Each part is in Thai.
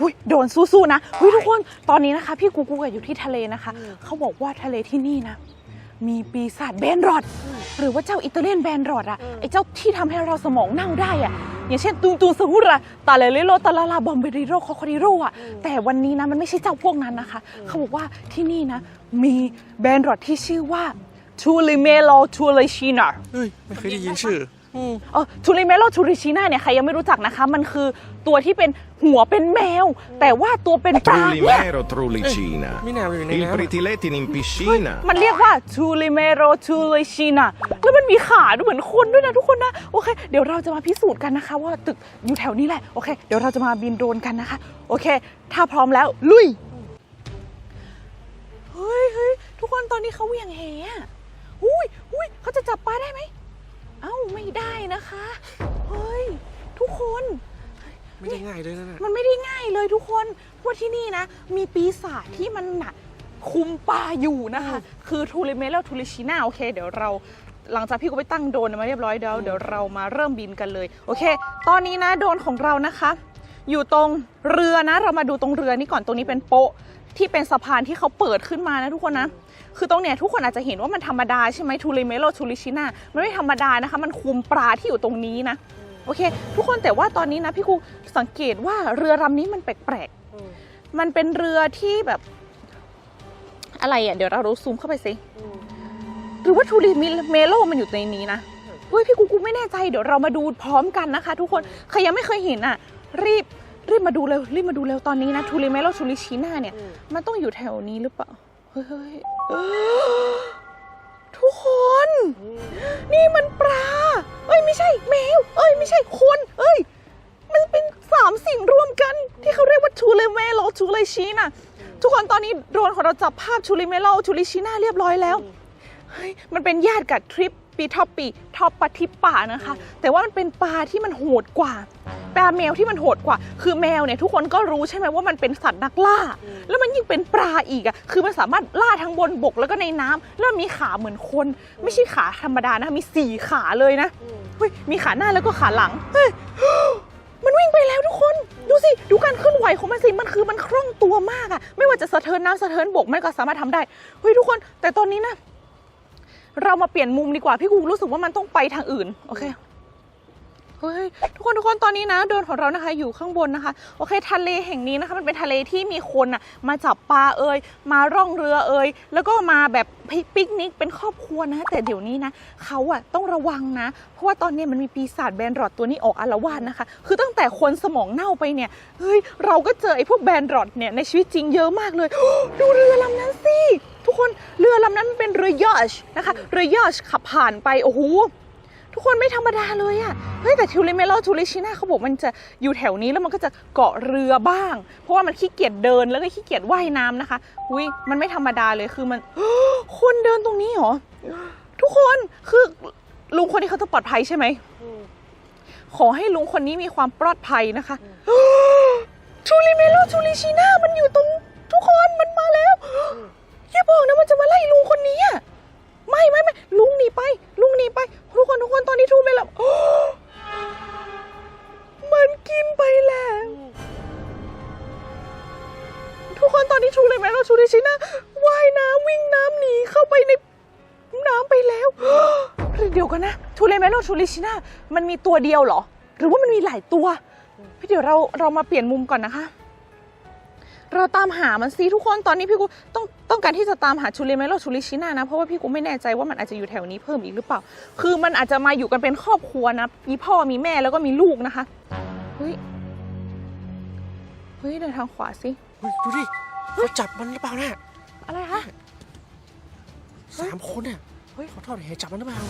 หุยโดนสู้ๆนะหุยทุกคนตอนนี้นะคะ พี่กูกูอะอยู่ที่ทะเลนะคะ เขาบอกว่าทะเลที่นี่นะ มีปีศาจแบนรอด หรือว่าเจ้าอิตาเลียนแบนรอดอะไอเจ้าที่ทำให้เราสมองเน่าได้อะอย่างเช่นตูนตูนสหุระตาเลเลโลตาลาลาบอมเบริโรคอคอริโรอะแต่วันนี้นะมันไม่ใช่เจ้าพวกนั้นนะคะ เขาบอกว่าที่นี่นะ มีแบนรอดที่ชื่อว่าทูลิเมโลทูลิชินาเฮ้ยไม่เคยได้ยินชื่ออืม เออทูริเมโลทูริชิน่าเนี่ยใครยังไม่รู้จักนะคะ มันคือตัวที่เป็นหัวเป็นแมว แต่ว่าตัวเป็นปลาเนี่ย Trullimero Trullicina. ไม่น่าอยู่ใน Il น้ำ pritiletin in piscina. มันเรียกว่าทูริเมโรทูริชิน่าแล้วมันมีขาด้วยเหมือนคนด้วยนะทุกคนนะ โอเค เดี๋ยวเราจะมาพิสูจน์กันนะคะ ว่าตึกอยู่แถวนี้แหละ โอเค เดี๋ยวเราจะมาบินโดรนกันนะคะ โอเค ถ้าพร้อมแล้ว ลุย เฮ้ยเฮ้ยทุกคนตอนนี้เขาเหวี่ยงแหอะอุ้ยอุ้ยเขาจะจับปลาได้ไหมเอ้า ไม่ได้นะคะ เฮ้ย ทุกคน ไม่ได้ง่ายเลยนะน่ะมันไม่ได้ง่ายเลยทุกคนเพราะที่นี่นะ มีปีศาจที่มันหนักคุมปลาอยู่นะคะ คือทูริเมลและทูริชิน่าโอเค เดี๋ยวเรา หลังจากพี่ก็ไปตั้งโดรนมาเรียบร้อยเดี๋ยวเดี๋ยวเรามาเริ่มบินกันเลย โอเค ตอนนี้นะโดรนของเรานะคะ อยู่ตรงเรือนะ เรามาดูตรงเรือนี่ก่อนตรงนี้เป็นโป๊ะที่เป็นสะพานที่เขาเปิดขึ้นมานะทุกคนนะ คือตรงเนี้ยทุกคนอาจจะเห็นว่ามันธรรมดาใช่ไหมทูริเมโลทูริชิน่ามันไม่ธรรมดานะคะ มันคุมปลาที่อยู่ตรงนี้นะ โอเค ทุกคนแต่ว่าตอนนี้นะพี่ครูสังเกตว่าเรือลำนี้มันแปลกๆมันเป็นเรือที่แบบอะไรอะเดี๋ยวเราซูมเข้าไปสิหรือว่าทูริเมโลมันอยู่ในนี้นะเฮ้ยพี่กูกูไม่แน่ใจเดี๋ยวเรามาดูพร้อมกันนะคะ ทุกคนใครยังไม่เคยเห็นอะ รีบรีบมาดูเร็วรีบมาดูเร็วตอนนี้นะทูริเมโลทูริชิน่าเนี่ย มันต้องอยู่แถวนี้หรือเปล่า เฮ้ยเฮ้ยเอ้อทุกคน นี่มันปลา เอ้ยไม่ใช่แมว เอ้ยไม่ใช่คน เอ้ย มันเป็นสามสิ่งรวมกัน ที่เขาเรียกว่าทูเลเมโลทูเลชีน่ะทุกคนตอนนี้โดรนของเราจับภาพทูเลเมโลทูเลชีน่าเรียบร้อยแล้วเฮ้ยมันเป็นญาติกับทริปปีท็อปปีท็อปปทิปป่านะคะ แต่ว่ามันเป็นปลาที่มันโหดกว่า ปลาแมวที่มันโหดกว่า คือแมวเนี่ยทุกคนก็รู้ใช่ไหมว่ามันเป็นสัตว์นักล่า แล้วมันยิ่งเป็นปลาอีกอะคือมันสามารถล่าทั้งบนบกแล้วก็ในน้ำแล้วมีขาเหมือนคน ไม่ใช่ขาธรรมดานะมีสี่ขาเลยนะเฮ้ยมีขาหน้าแล้วก็ขาหลังเฮ้ยมันวิ่งไปแล้วทุกคนดูสิดูการเคลื่อนไหวของมันสิมันคือมันคล่องตัวมากอะไม่ว่าจะสะเทินน้ำสะเทินบกมันก็สามารถทำได้เฮ้ยทุกคน แต่ตอนนี้นะเรามาเปลี่ยนมุมดีกว่าพี่กูรู้สึกว่ามันต้องไปทางอื่นโอเค เฮ้ยทุกคนทุกคนตอนนี้นะโดรนของเรานะคะอยู่ข้างบนนะคะ โอเคทะเลแห่งนี้นะคะ มันเป็นทะเลที่มีคนอะมาจับปลาเอ่ยมาร่องเรือเอ่ยแล้วก็มาแบบปิกนิกเป็นครอบครัวนะ แต่เดี๋ยวนี้นะเขาอะต้องระวังนะ เพราะว่าตอนนี้มันมีปีศาจแบนรอดตัวนี้ออกอาละวาดนะคะ คือตั้งแต่คนสมองเน่าไปเนี่ยเฮ้ยเราก็เจอไอ้พวกแบนรอดเนี่ยในชีวิตจริงเยอะมากเลยดูเรือลำนั้นสิทุกคนเรือลำนั้นมันเป็นเรือยอชนะคะเรือยอชขับผ่านไปโอ้โห ทุกคนไม่ธรรมดาเลยอะเฮ้ยแต่ทิวริเมโลทูริชิน่าเขาบอกมันจะอยู่แถวนี้แล้วมันก็จะเกาะเรือบ้าง เพราะว่ามันขี้เกียจเดินแล้วก็ขี้เกียจว่ายน้ำนะคะ อุ้ยมันไม่ธรรมดาเลยคือมันคนเดินตรงนี้เหรอ ทุกคนคือลุงคนนี้เขาจะปลอดภัยใช่ไหม ขอให้ลุงคนนี้มีความปลอดภัยนะคะทูริเมโลทูริชิน่ามันอยู่ตรงทุกคนมันมาแล้วอย่าบอกนะมันจะมาไล่ลุงคนนี้อะ ไม่ไม่ไม่ลุงหนีไป ลุงหนีไป ทุกคนทุกคนตอนนี้ทูไม่หลับมันกินไปแล้ว ทุกคนตอนนี้ชูเลยไหมเราชูดิชินะว่ายน้ำวิ่งน้ำหนีเข้าไปในน้ำไปแล้วเดี๋ยวกันนะทูเลเมโลชูริชิน่ามันมีตัวเดียวเหรอ หรือว่ามันมีหลายตัว พี่เดี๋ยวเราเรามาเปลี่ยนมุมก่อนนะคะ เราตามหามันสิทุกคนตอนนี้พี่กูต้อง ต้องการที่จะตามหาชูริเมโลชูริชิน่านะ เพราะว่าพี่กูไม่แน่ใจว่ามันอาจจะอยู่แถวนี้เพิ่มอีกหรือเปล่า คือมันอาจจะมาอยู่กันเป็นครอบครัวนะ มีพ่อมีแม่แล้วก็มีลูกนะคะ เฮ้ย เฮ้ยเดินทางขวาสิเฮ้ยดูดิเขาจับมันหรือเปล่าเนี่ยอะไรคะ สามคนเนี่ยเฮ้ยเขาทอดแหจับมันหรือเปล่า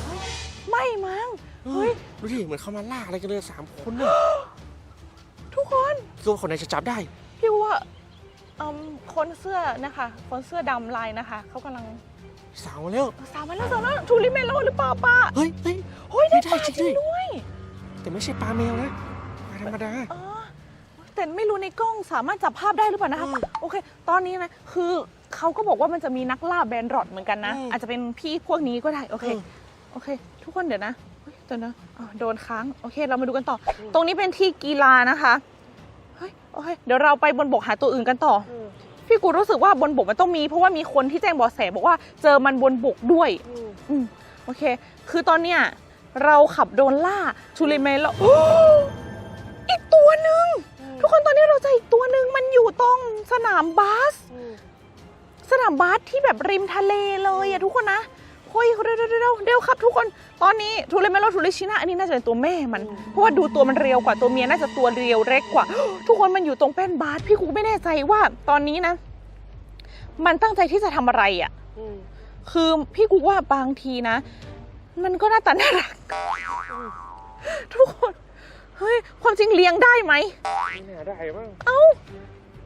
ไม่มั้ง เฮ้ยดูดิเหมือนเขามาล่าอะไรกันเลยสามคนเนี่ยทุกคนตัวคนไหนจะจับได้ พี่ว่า อืมคนเสื้อนะคะคนเสื้อดำลายนะคะเขากำลังสาวมาแล้วสามมาแล้วสามมาแล้วทูริเมโลหรือเปล่าป้าเฮ้ยเฮ้ย เฮ้ยได้ไม่ได้ปลาจริงจริงด้วย ด้วยแต่ไม่ใช่ปลาแมวนะปลาธรรมดาอ๋อแต่ไม่รู้ในกล้องสามารถจับภาพได้หรือเปล่านะคะอืมโอเค ตอนนี้นะคือเขาก็บอกว่ามันจะมีนักล่าแบนรอดเหมือนกันนะ อืมอาจจะเป็นพี่พวกนี้ก็ได้โอเคอืม โอเค ทุกคนเดี๋ยวนะเฮ้ยเดี๋ยวนะอ๋อโดนค้างโอเค เรามาดูกันต่อตรงนี้เป็นที่กีฬานะคะ โอเคเดี๋ยวเราไปบนบกหาตัวอื่นกันต่อพี่กูรู้สึกว่าบนบกมันต้องมี เพราะว่ามีคนที่แจ้งเบาะแสบอกว่าเจอมันบนบกด้วย อืมโอเค คือตอนเนี้ยเราขับโดนล่าทูริเมนแล้วอีกตัวหนึ่งทุกคนตอนนี้เราเจออีกตัวหนึ่งมันอยู่ตรงสนามบาส สนามบาสที่แบบริมทะเลเลยอะทุกคนนะ เฮ้ยเร็วเร็วเร็วเร็วเร็วครับทุกคนตอนนี้ทูเรเมโลทูริชินะอันนี้น่าจะเป็นตัวแม่มัน เพราะว่าดูตัวมันเรียวกว่าตัวเมียน่าจะตัวเรียวเล็กกว่า ทุกคนมันอยู่ตรงแป้นบาสพี่กูไม่แน่ใจว่าตอนนี้นะ มันตั้งใจที่จะทำอะไรอะคือพี่กูว่าบางทีนะ มันก็หน่าตาน่ารักทุกคนเฮ้ยความจริงเลี้ยงได้ไหมไม่น่าได้มั้งเอ้า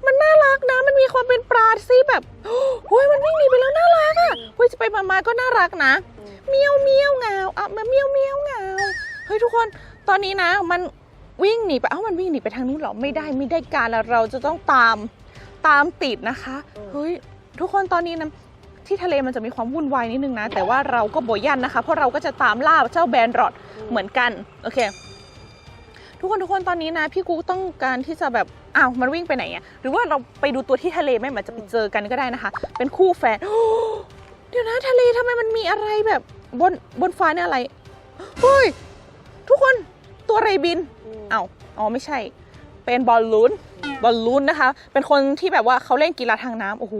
มันน่ารักนะ มันมีความเป็นปลาซี่แบบโอ้ยมันวิ่งหนีไปแล้วน่ารักอะเฮ้ยจะไปมามาก็น่ารักนะ เมียวเมียวเงาอะมาเมียวเมียวเงาเฮ้ยทุกคน ตอนนี้นะ มันวิ่งหนีไปเอ้ามันวิ่งหนีไปทางนู้นเหรอ ไม่ได้ไม่ได้การแล้วเราจะต้องตามตามติดนะคะ เฮ้ยทุกคนตอนนี้นะที่ทะเลมันจะมีความวุ่นวายนิดนึงนะ แต่ว่าเราก็โบยันนะคะ เพราะเราก็จะตามล่าเจ้าแบนรอดเหมือนกัน โอเค ทุกคนทุกคนตอนนี้นะ พี่กูต้องการที่จะแบบอ้าวมันวิ่งไปไหนอะหรือว่าเราไปดูตัวที่ทะเลไหมมันจะไปเจอกันก็ได้นะคะ เป็นคู่แฟนเดี๋ยวนะทะเลทำไมมันมีอะไรแบบบนบนฟ้าเนี่ยอะไรเฮ้ยทุกคนตัวอะไรบินอ้าวอ๋อไม่ใช่ เป็นบอลลูนบอลลูนนะคะ เป็นคนที่แบบว่าเขาเล่นกีฬาทางน้ำโอ้โห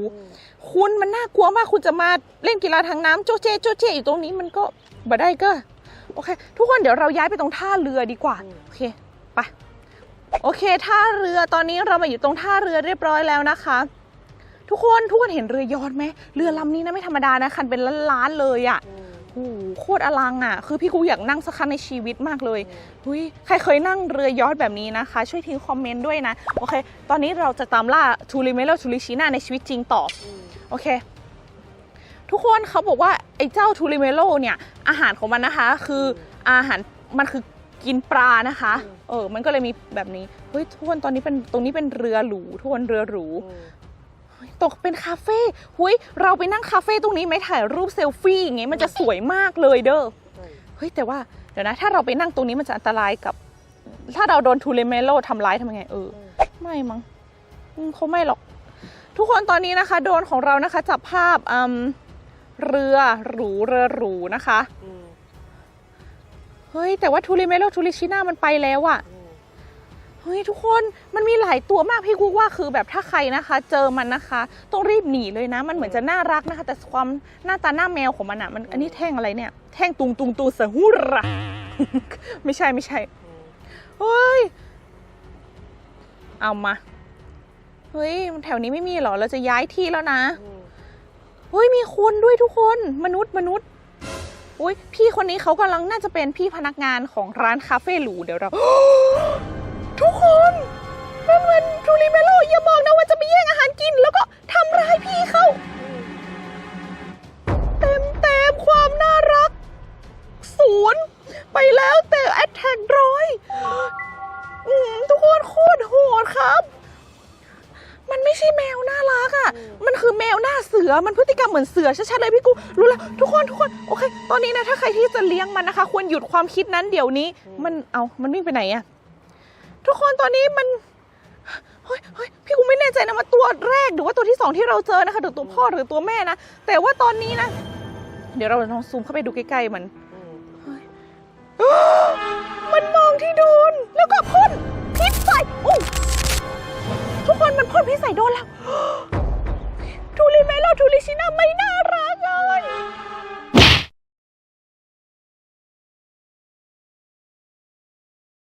คุณมันน่ากลัวมากคุณจะมาเล่นกีฬาทางน้ำโจเจโจเจอยู่ตรงนี้มันก็บ่ได้ก็โอเค ทุกคนเดี๋ยวเราย้ายไปตรงท่าเรือดีกว่า โอเค ไปโอเคท่าเรือตอนนี้เรามาอยู่ตรงท่าเรือเรียบร้อยแล้วนะคะ ทุกคนทุกคนเห็นเรือยอชต์ไหมเรือลำนี้นะไม่ธรรมดานะคันเป็นล้านๆเลยอะ่ะโอ้โหโคตรอลังอะ่ะ คือพี่กูอยากนั่งสักครั้งในชีวิตมากเลยหุยใครเคยนั่งเรือยอชต์แบบนี้นะคะ ช่วยทิ้งคอมเมนต์ด้วยนะโอเค ตอนนี้เราจะตามล่าทูริเมโลทูริชิน่าในชีวิตจริงต่อโอเค ทุกคนเขาบอกว่าไอ้เจ้าทูริเมโลเนี่ยอาหารของมันนะคะ คืออาหารมันคือ กินปลานะคะ เออ มันก็เลยมีแบบนี้ เฮ้ยทุกคนตอนนี้เป็นตรงนี้เป็นเรือหรูทุกคนเรือหรูเฮ้ยตกเป็นคาเฟ่หุยเราไปนั่งคาเฟ่ตรงนี้ไหมถ่ายรูปเซลฟี่อย่างเงี้ยมันจะสวยมากเลยเด้อ เฮ้ยแต่ว่าเดี๋ยวนะ ถ้าเราไปนั่งตรงนี้มันจะอันตรายกับ ถ้าเราโดนทูเรเมโลทำร้ายทำยังไงเออ ไม่มั้งอืมเขาไม่หรอก ทุกคนตอนนี้นะคะ โดรนของเรานะคะจับภาพอืมเรือหรูเรือหรูนะคะเฮ้ยแต่ว่าทูริเมโลทูริชิน่ามันไปแล้วอะเฮ้ยทุกคนมันมีหลายตัวมากพี่กุ๊กว่าคือแบบถ้าใครนะคะ เจอมันนะคะ ต้องรีบหนีเลยนะ มันเหมือนจะน่ารักนะคะ แต่ความหน้าตาหน้าแมวของมันอะมันอันนี้แท่งอะไรเนี่ย แท่งตุงตุงตูสะหุระไม่ใช่ไม่ใช่เฮ้ยเอามาเฮ้ยแถวนี้ไม่มีหรอเราจะย้ายที่แล้วนะเฮ้ยมีคนด้วยทุกคนมนุษย์มนุษย์ อุ้ยพี่คนนี้เขากำลังน่าจะเป็นพี่พนักงานของร้านคาเฟ่หรูเดี๋ยวเรา ทุกคนนั่นมันทูริเมโลอย่าบอกนะว่าจะไปแย่งอาหารกิน แล้วก็ทำร้ายพี่เขาเต็มเต็มความน่ารักศูนย์ไปแล้วแต่แอตแทกร้อยทุกคนโคตรโหดครับ มันไม่ใช่แมวน่ารักอะ มันคือแมวหน้าเสือ มันพฤติกรรมเหมือนเสือชัดๆเลยพี่กู รู้แล้ว ทุกคนทุกคน โอเค ตอนนี้นะ ถ้าใครที่จะเลี้ยงมันนะคะ ควรหยุดความคิดนั้นเดี๋ยวนี้ มัน เอา มันวิ่งไปไหนอะทุกคนตอนนี้มันเฮ้ยเฮ้ยพี่กูไม่แน่ใจนะว่าตัวแรกหรือว่าตัวที่สองที่เราเจอนะคะหรือตัวพ่อหรือตัวแม่นะ แต่ว่าตอนนี้นะ เดี๋ยวเราลองซูมเข้าไปดูใกล้ๆมัน นมันพ่นพิษใส่โดนแล้วทูริเมโลทูริชิน่าไม่น่ารัก